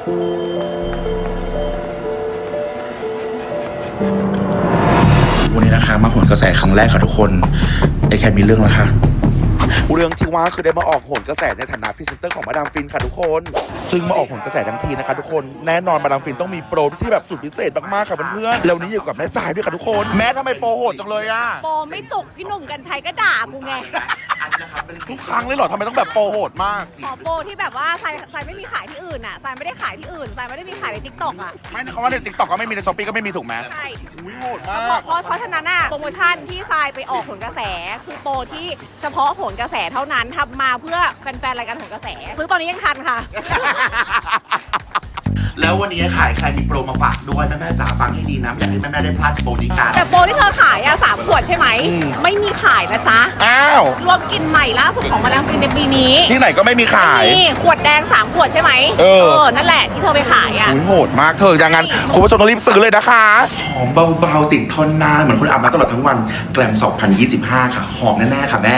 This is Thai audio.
วันนี้นะคะมาโหนกระแสครั้งแรกค่ะทุกคนไอ้แค่มีเรื่องแล้วค่ะ เรื่องที่ว่าคือได้มาออกโหนกระแสในฐานะพรีเซนเตอร์ของมาดามฟินค่ะทุกคน ซึ่งมาออกโหนกระแสทั้งทีนะคะทุกคน แน่นอนมาดามฟินต้องมีโปรที่แบบสุดพิเศษมากๆค่ะเพื่อนๆแล้ววันนี้อยู่กับแม่สายด้วยค่ะทุกคน แม่ทำไมโปรโหดจังเลยอะ โปไม่จุกพี่หนุ่มกันชัยก็ด่ากูไง ทุกครั้งเลยเหรอทำไมต้องแบบโปรโหดมาก ขอโปรที่แบบว่าทรายทรายไม่มีขายที่อื่นอะทรายไม่ได้ขายที่อื่นทรายไม่ได้มีขายในทิกตอกอะ ไม่นะเขาว่าในติ๊กต็อกก็ไม่มีในช้อปปี้ก็ไม่มีถูกไหมใช่อุ้ยโหดเพมาราะกเพราะเพราะฉะนั้นอะโปรโมชั่นที่ทรายไปออกผลกระแสคือโปรที่เฉพาะผลกระแสเท่านั้นทำมาเพื่อแฟนๆรายการผลกระแส ซื้อตอนนี้ยังทันค่ะ แล้ววันนี้ขายใครมีโปรมาฝากด้วยแม่แม่ๆจ๋าฟังให้ดีนะไม่อยากให้แม่แม่ๆได้พลาดโปรนี้กัน แต่โปรที่เธอขายอะสามขวดใช่ไหม อืม ไม่มีขายนะจ๊ะ อ้าว รวมกลินใหม่ล่าสุดของมาแรงฟินในปีนี้ ที่ไหนก็ไม่มีขาย นี่ ขวดแดงสามขวดใช่ไหมเออ นั่นแหละที่เธอไปขายอะอุ้ยโหดมากเธออย่างนั้นคุณผู้ชมต้องรีบซื้อเลยนะคะ หอมเบาๆติดทนนานเหมือนคุณอาบน้ำตลอดทั้งวัน แกลม 2025 ค่ะ หอมแน่ๆค่ะแม่